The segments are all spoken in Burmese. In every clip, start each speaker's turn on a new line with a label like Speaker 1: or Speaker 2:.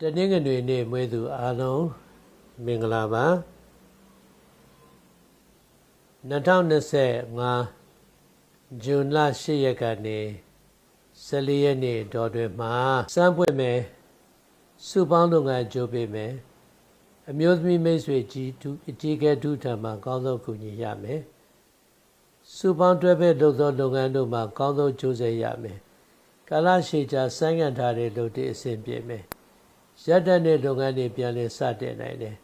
Speaker 1: တနင်္ဂနွေနေ့မွေးသူအားလုံးမင်္ဂလာပါ2025ဇွန်လ10ရက်ကနေ14ရက်နေ့တော်တွင်မှာစမ်းပွင့်မယ်စုပေါင်းလုပ်ငန်းကြိုးပေးမယ်အမျိုးသမီးမိတ်ဆွေကြီးဒုအကြီးကဲဒုထံမှာကောင်းဆုံးကူညီရမယ်စုပေါင်းတွဲဖက်လုပ်သောလုပ်ငန်းတို့မှာကောင်းဆုံးကြိုးစားရမယ်ကာလရှည်ကြာဆိုင်းငံ့ထားတဲ့လုပ်တဲ့အဆင်ပြေမယ် ရက်တက်တဲ့လုပ်ငန်းတွေပြန်လည်စတင်နိုင်တယ်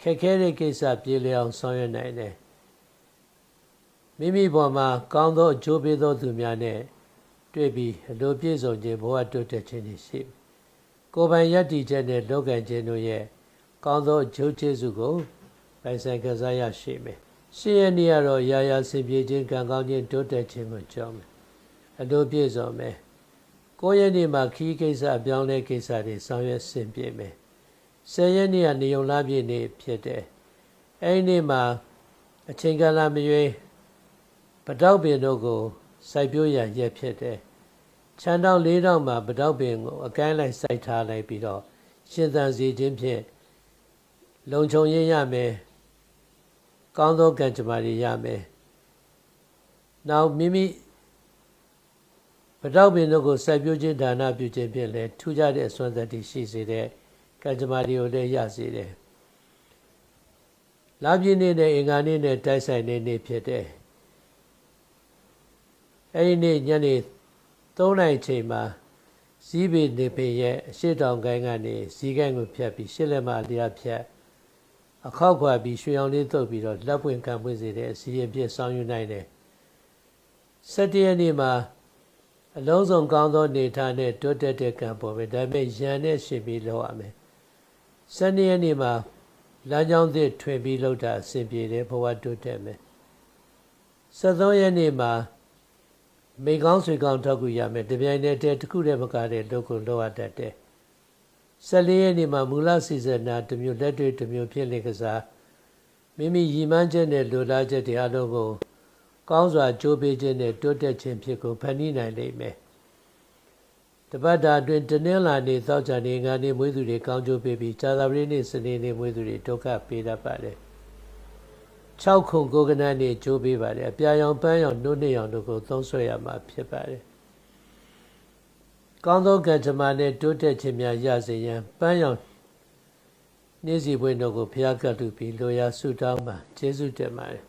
Speaker 1: ခက်ခဲတဲ့ကိစ္စပြေလည်အောင်ဆောင်ရွက်နိုင်တယ်မိမိပေါ်မှာကောင်းသောအကျိုးပေးသောသူများနဲ့တွေ့ပြီးအလိုပြည့်စုံခြင်းဘဝတိုးတက်ခြင်းတွေရှိကိုယ်ပိုင်ယက်တီချက်နဲ့လောကံခြင်းတို့ရဲ့ကောင်းသောအကျိုးကျေးဇူးကိုပိုင်ဆိုင်ကစားရရှိမယ်ရှင်းရနေရတော့ရာရာစင်ပြေခြင်းကံကောင်းခြင်းတိုးတက်ခြင်းကိုကြောင်းမယ်အလိုပြည့်စုံမယ် 9ရက်နေ့မှာခီးကိစ္စအပြောင်းလဲကိစ္စတွေဆောင်ရွက်ဆင်ပြေမယ်10ရက်နေ့ကနေုံလာပြည့်နေ့ဖြစ်တယ်အဲဒီနေ့မှာအချိန်ကာလမရွေးပတောက်ပင်တို့ကိုစိုက်ပျိုးရရက်ဖြစ်တယ်ခြံတောင်လေးတောင်မှာပတောက်ပင်ကိုအကိုင်းလိုက်စိုက်ထားလိုက်ပြီးတော့ရှင်သန်စီခြင်းဖြင့်လုံခြုံရေးရမယ်ကောင်းသောကံကြမ္မာတွေရမယ်နောက်မိမိ ပတောက်ပင်တို့ကိုစိုက်ပျိုးခြင်းဒါနပြုခြင်းဖြင့်လည်းထူးခြားတဲ့အစွမ်းသတ္တိရှိစေတဲ့ကံကြမ္မာတွေကိုလည်းရစေတယ်။လာပြည့်နေ့နဲ့အင်္ဂါနေ့နဲ့တိုက်ဆိုင်နေနေ့ဖြစ်တယ်။အဲဒီနေ့ညနေ3နိုင်ချိန်မှာဇီးပေနေပေရဲ့အရှိတောင်ကိုင်းကနေဇီးကိုင်းကိုဖြတ်ပြီးရှစ်လက်မလျာဖြတ်အခောက်ခွာပြီးရွှေအောင်လေးတုပ်ပြီးတော့လက်ပွင့်ခံပွင့်စေတဲ့အစီရင်ပြည့်ဆောင်ယူနိုင်တယ်။7ရက်နေ့မှာ အလုံးစုံကောင်းသောနေထားနဲ့တိုးတက်တဲ့ကံပေါ်ပဲဒါပေမဲ့ယံနဲ့ရှင်ပြီးလောက်ရမယ်။7ရက်နေ့မှာလမ်းကြောင်းသစ်ထွင်ပြီးလောက်တာအဆင်ပြေတယ်ဘဝတိုးတက်မယ်။73ရက်နေ့မှာမိကောင်းဆွေကောင်းထောက်ကူရမယ်တပြိုင်တည်းတည်းတစ်ခုတည်းမကတဲ့လုပ်ကိုလုပ်ရတတ်တယ်။14ရက်နေ့မှာမူလစီစနာတစ်မျိုးလက်တွေ့တစ်မျိုးဖြစ်လေကစားမိမိရည်မှန်းချက်နဲ့လိုလားချက်တွေအလုံးကို ကောင်းစွာကြိုးပေးခြင်းနဲ့တိုးတက်ခြင်းဖြစ်ကိုဖန်တီးနိုင်လိမ့်မယ်။တပတ်တာအတွင်းတနင်္လာနေ့သောကြာနေ့ငါနေ့မွေးသူတွေကောင်းကျိုးပေးပြီးဇာတာပတိနေ့စနေနေ့မွေးသူတွေဒုက္ခပေးတတ်ပါတယ်။6ခုကိုကနန်းနေ့ကြိုးပေးပါတယ်။အပြာရောင်ပန်းရောင်နှုတ်နှစ်ရောင်တို့ကိုသုံးဆွဲရမှာဖြစ်ပါတယ်။ကောင်းသောကံကြမ္မာနဲ့တိုးတက်ခြင်းများရစေရန်ပန်းရောင်နေ့စီပွင့်တို့ကိုဖျားကပ်လူပြီးလိုရာဆုတောင်းပါကျေးဇူးတင်ပါတယ်